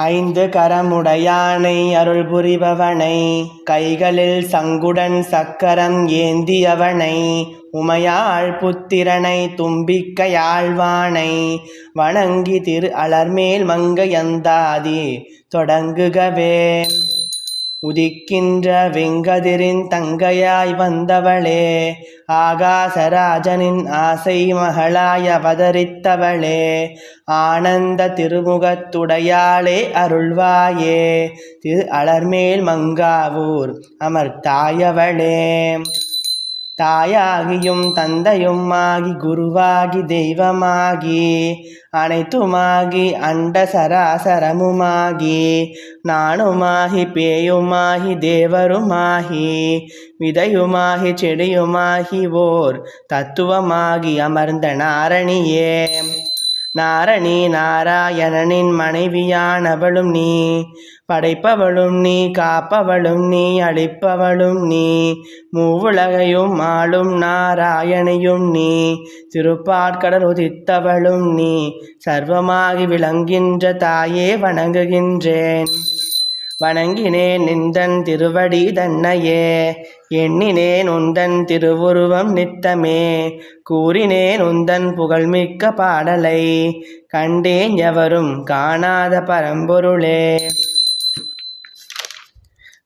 ஐந்து கரமுடையானை அருள் புரிபவனை கைகளில் சங்குடன் சக்கரம் ஏந்தியவனை உமையாள் புத்திரனை தும்பிக்கையாழ்வானை வணங்கி திரு அலர்மேல் மங்கையந்தாதி தொடங்குகவே. உதிக்கின்ற வெங்கதிரின் தங்கையாய் வந்தவளே ஆகாசராஜனின் ஆசை மகளாய் அவதரித்தவளே ஆனந்த திருமுகத்துடையாளே அருள்வாயே திரு அலர்மேல் மங்காவூர் அமர்த்தாயவளே. தாயாகியும் தந்தையும் ஆகி குருவாகி தெய்வமாகி அனைத்துமாகி அண்ட சராசரமுமாகி நானுமாகி பேயுமாகி தேவருமாகி விதையுமாகி செடியுமாகி ஓர் தத்துவமாகி அமர்ந்த நாரணியே. நாரணி நாராயணனின் மனைவியானவளும் நீ. படைப்பவளும் நீ காப்பவளும் நீ அழிப்பவளும் நீ. மூவுலகையும் ஆளும் நாராயணியும் நீ. திருப்பாட்கடல் உதித்தவளும் நீ. சர்வமாகி விளங்கின்ற தாயே வணங்குகின்றேன். வணங்கினேன் நிந்தன் திருவடி தன்னையே எண்ணினேன் உந்தன் திருவுருவம் நித்தமே கூறினேன் உந்தன் புகழ்மிக்க பாடலை கண்டேன் எவரும் காணாத பரம்பொருளே.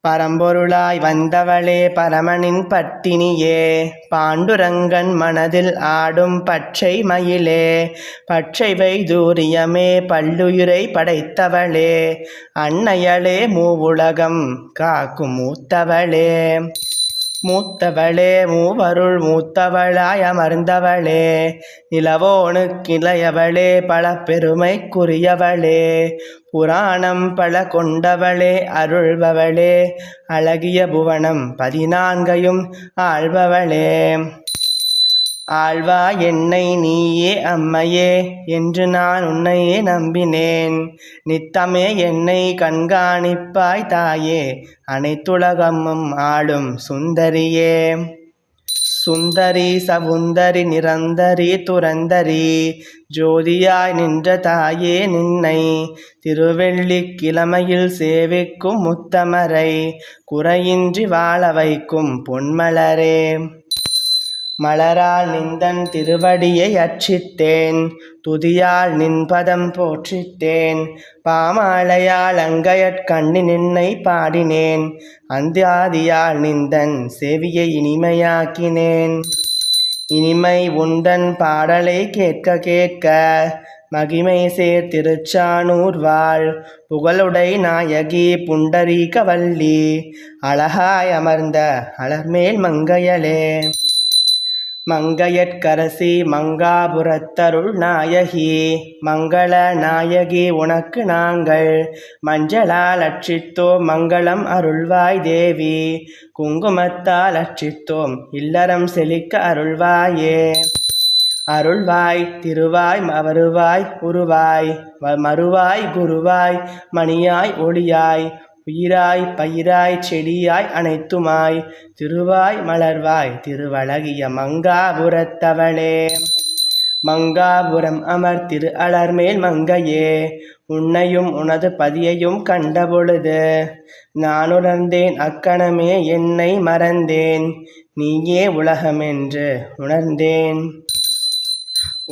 பரம்பொருளாய் வந்தவளே பரமனின் பட்டினியே. பாண்டுரங்கன் மனதில் ஆடும் பச்சை மயிலே. பச்சை வைதூரியமே பல்லுயிரை படைத்தவளே. அன்னையளே மூவுலகம் காக்கும் மூத்தவளே. மூத்தவளே மூவருள் மூத்தவளாய் அமர்ந்தவளே நிலவோனுக்கிளையவளே பல பெருமைக்குரியவளே புராணம் பல கொண்டவளே அருள்பவளே அழகிய புவனம் பதினான்கையும் ஆள்பவளே. ஆழ்வா என்னை நீயே அம்மையே என்று நான் உன்னையே நம்பினேன். நித்தமே என்னை கண்காணிப்பாய் தாயே அனைத்துலகமும் ஆளும் சுந்தரியே. சுந்தரி சவுந்தரி நிரந்தரி துரந்தரி ஜோதியாய் நின்ற தாயே நின்னை. திருவெள்ளிக் கிழமையில் சேவிக்கும் முத்தமரை குறையின்றி வாழ வைக்கும் பொன்மலரே. மலரால் நிந்தன் திருவடியை அர்ச்சித்தேன் துதியால் நின்பதம் போற்றித்தேன் பாமாலையால் அங்கையற் கண்ணி நின்னை பாடினேன் அந்தியாதியால் நிந்தன் செவியை இனிமையாக்கினேன். இனிமை உண்டன் பாடலை கேட்க கேட்க மகிமை சேர் திருச்சானூர் வாழ் புகழுடை நாயகி புண்டரீகவல்லி அழகாய் அமர்ந்த அலர்மேல் மங்கையலே மங்கையற்கரசி மங்காபுரத்தருள் நாயகி மங்கள நாயகி உனக்கு நாங்கள். மஞ்சளால் அட்சித்தோம் மங்களம் அருள்வாய் தேவி. குங்குமத்தால் அட்சித்தோம் இல்லறம் செழிக்க அருள்வாயே. அருள்வாய் திருவாய் வருவாய் உருவாய் மறுவாய் குருவாய் மணியாய் ஒளியாய். உயிராய் பயிராய் செடியாய் அனைத்துமாய் திருவாய் மலர்வாய் திருவழகிய மங்காபுரத்தவளே மங்காபுரம் அமர் திரு அலர்மேல் மங்கையே உன்னையும் உனது பதியையும் கண்டபொழுது நான் உணர்ந்தேன் அக்கணமே என்னை மறந்தேன் நீயே உலகமென்று உணர்ந்தேன்.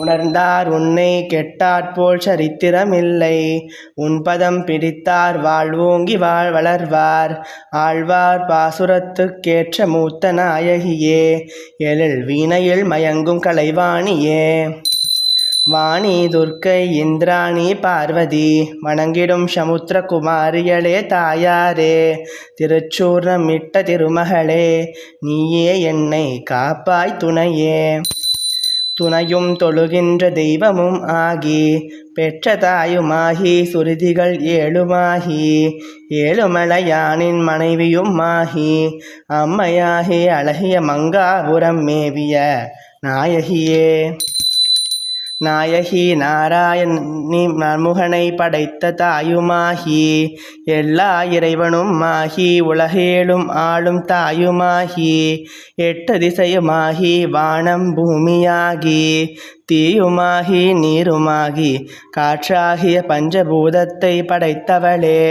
உணர்ந்தார் உன்னை கெட்டாற்போல் சரித்திரமில்லை. உன் பதம் பிடித்தார் வாழ்வோங்கி வாழ் வளர்வார். ஆழ்வார் பாசுரத்துக்கேற்ற மூத்த நாயகியே. எழில் வீணையில் மயங்கும் கலைவாணியே. வாணி துர்க்கை இந்திராணி பார்வதி வணங்கிடும் சமுத்திர குமாரியளே தாயாரே. திருச்சூர்ணமிட்ட திருமகளே நீயே என்னை காப்பாய் துணையே. துணையும் தொழுகின்ற தெய்வமும் ஆகி பெற்ற தாயுமாகி சுருதிகள் ஏழுமாகி ஏழுமலையானின் மனைவியும் ஆகி அம்மையாகி அழகிய மங்காபுரம் மேவிய நாயகியே. நாயகி நாராயணி நமுகனை படைத்த தாயுமாகி எல்லா இறைவனும் மாகி உலகேழும் ஆளும் தாயுமாகி எட்டு திசையுமாகி வானம் பூமியாகி தீயுமாகி நீருமாகி காற்றாகிய பஞ்சபூதத்தை படைத்தவளே.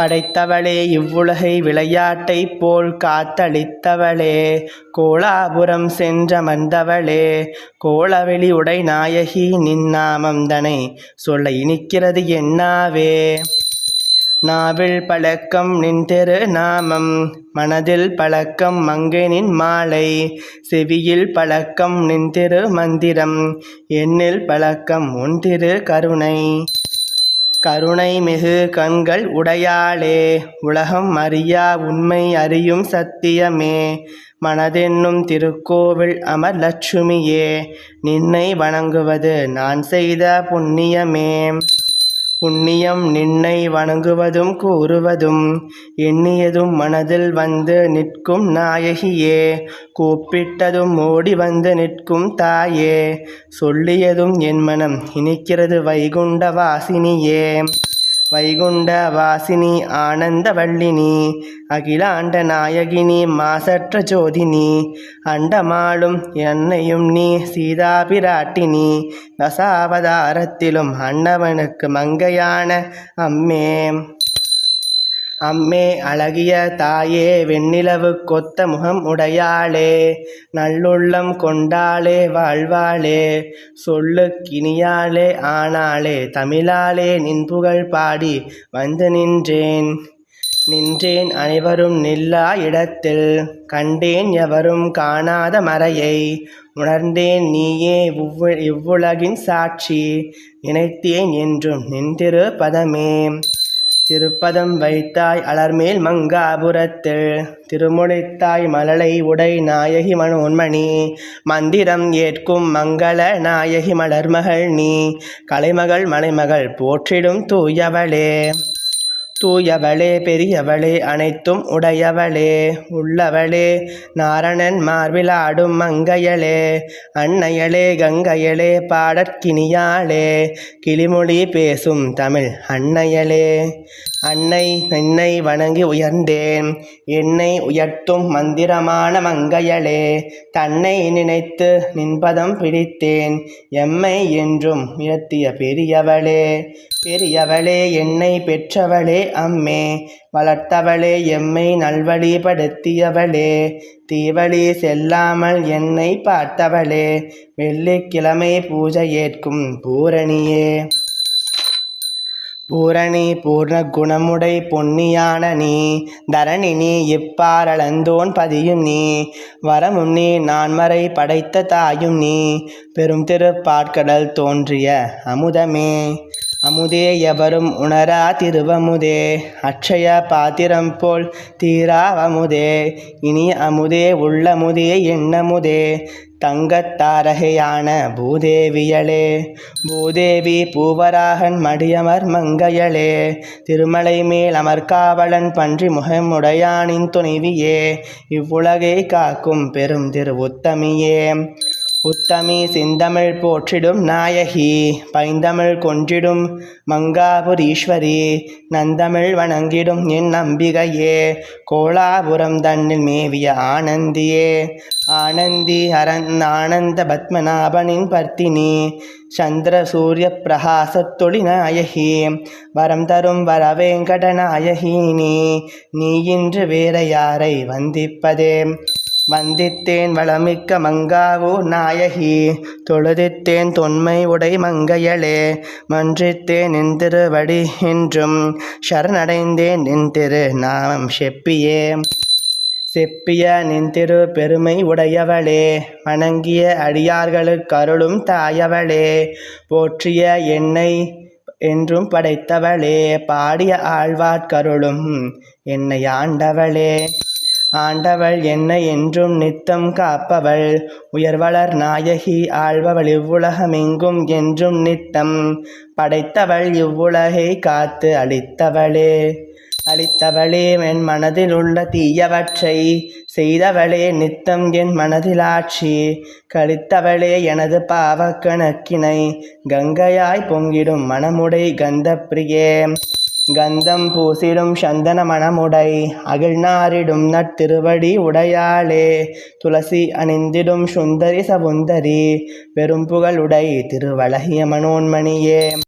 படைத்தவளே இவ்வுலகை விளையாட்டைப் போல் காத்தளித்தவளே கோலாபுரம் சென்றமர்ந்தவளே கோலவெளி உடை நாயகி நின் நாமம் தனை சொல்ல இனிக்கிறது என்னாவே? நாவில் பழக்கம் நின் தெரு நாமம் மனதில் பழக்கம் மங்கனின் மாலை செவியில் பழக்கம் நின் திரு மந்திரம் எண்ணில் பழக்கம் உன் திரு கருணை. கருணை மிகு கண்கள் உடையாளே உலகம் அறியா உண்மை அறியும் சத்தியமே. மனதென்னும் திருக்கோவில் அமர் லட்சுமியே நின்னை வணங்குவது நான் செய்த புண்ணியமே. புண்ணியம் நின்னை வணங்குவதும் கூறுவதும் எண்ணியதும் மனதில் வந்து நிற்கும் நாயகியே கூப்பிட்டதும் ஓடி வந்து நிற்கும் தாயே சொல்லியதும் என் மனம் இனிக்கிறது வைகுண்ட வாசினியே. வைகுண்ட வாசினி ஆனந்த வள்ளினி அகிலாண்ட நாயகினி மாசற்ற ஜோதினி அண்டமாளும் என்னையும் நீ சீதா பிராட்டினி தசாவதாரத்திலும் அண்ணவனுக்கு மங்கையான அம்மே. அம்மே அழகிய தாயே வெண்ணிலவு கொத்த முகம் உடையாளே நல்லுள்ளம் கொண்டாளே வாழ்வாளே சொல்லுக்கினியாளே ஆனாளே தமிழாலே நின் புகழ் பாடி வந்து நின்றேன். நின்றேன் அனைவரும் நில்லா இடத்தில் கண்டேன் எவரும் காணாத மறையை உணர்ந்தேன் நீயே இவ்வு இவ்வுலகின் சாட்சி நினைத்தேன் என்றும் நின்றிரு பதமே. திருப்பதம் வைத்தாய் அலர்மேல் மங்காபுரத்தில். திருமுடித்தாய் மலலை உடை நாயகி மனோன்மணி. மந்திரம் ஏற்கும் மங்கள நாயகி மலர்மகள் நீ. கலைமகள் மலைமகள் போற்றிடும் தூயவளே. தூயவளே பெரியவளே அனைத்தும் உடையவளே உள்ளவளே நாரணன் மார்பிலாடும் மங்கையளே அன்னையளே கங்கையளே பாடற்கினியாளே கிளிமொழி பேசும் தமிழ் அன்னையளே. அன்னை என்னை வணங்கி உயர்ந்தேன் என்னை உயர்த்தும் மந்திரமான மங்கையளே தன்னை நினைத்து நின்பதம் பிடித்தேன் எம்மை என்றும் உயர்த்திய பெரியவளே. பெரியவளே என்னை பெற்றவளே அம்மே. வளர்த்தவளே எம்மை நல்வழிப்படுத்தியவளே. தீவழி செல்லாமல் என்னை பார்த்தவளே. வெள்ளிக்கிழமை பூஜை ஏற்கும் பூரணியே. பூரணி பூர்ண குணமுடை பொன்னியான நீ. தரணி நீ இப்பாரளந்தோன் பதியும் நீ. வரமும் நீ நான்மறை படைத்த தாயும் நீ. பெரும் திருப்பாற்கடல் தோன்றிய அமுதமே. அமுதே எவரும் உணரா திருவமுதே. அக்ஷய பாத்திரம் போல் தீராவமுதே. இனி அமுதே உள்ளமுதே எண்ணமுதே. தங்கத்தாரகையான பூதேவியளே பூதேவி பூவராகன் மடியமர் மங்கையளே திருமலை மேல் அமர்காவலன் பன்றி முகமுடையானின் துணைவியே. இவ்வுலகை காக்கும் பெரும் திரு உத்தமியே உத்தமி செந்தமிழ் போற்றிடும் நாயகி பைந்தமிழ் கொன்றிடும் மங்காபுரீஸ்வரி நந்தமிழ் வணங்கிடும் என் நம்பிகையே கோலாபுரம் தன்னில் மேவிய ஆனந்தியே. ஆனந்தி அரன் ஆனந்த பத்மநாபனின் பர்த்தினி சந்திர சூரிய பிரகாசத்தொளி நாயகி வரம் தரும் வரவேங்கட நாயகி நீ நீ இன்று வேற யாரை வந்திப்பதே? வந்தித்தேன் வளமிக்க மங்காவூர் நாயகி தொழுதித்தேன் தொன்மை உடை மங்கையளே. மன்றித்தேன் நின் திருவடி என்றும் சரணடைந்தேன் நின் திரு நாமம் செப்பியே. செப்பிய நின் திரு பெருமை உடையவளே வணங்கிய அடியார்களுக்கு அருளும் தாயவளே. போற்றிய என்னை என்றும் படைத்தவளே பாடிய ஆழ்வார்க்கருளும் என்னை ஆண்டவளே. ஆண்டவள் என்னை என்றும் நித்தம் காப்பவள். உயர்வளர் நாயகி ஆழ்பவள் இவ்வுலகமெங்கும் என்றும் நித்தம். படைத்தவள் இவ்வுலகை காத்து அளித்தவளே. அளித்தவளே என் மனதில் உள்ள தீயவற்றை செய்தவளே நித்தம் என் மனதில் ஆட்சி. கழித்தவளே எனது பாவக்கணக்கினை கங்கையாய் பொங்கிடும் மனமுடை கந்தப்பிரியே. கந்தம் பூசிடும் சந்தன மணமுடை அகிழ்நாரிடும் நட்டிருவடி உடையாளே. துளசி அணிந்திடும் சுந்தரி சவுந்தரி பெரும்புகளுடை திருவழகிய மனோன்மணியே.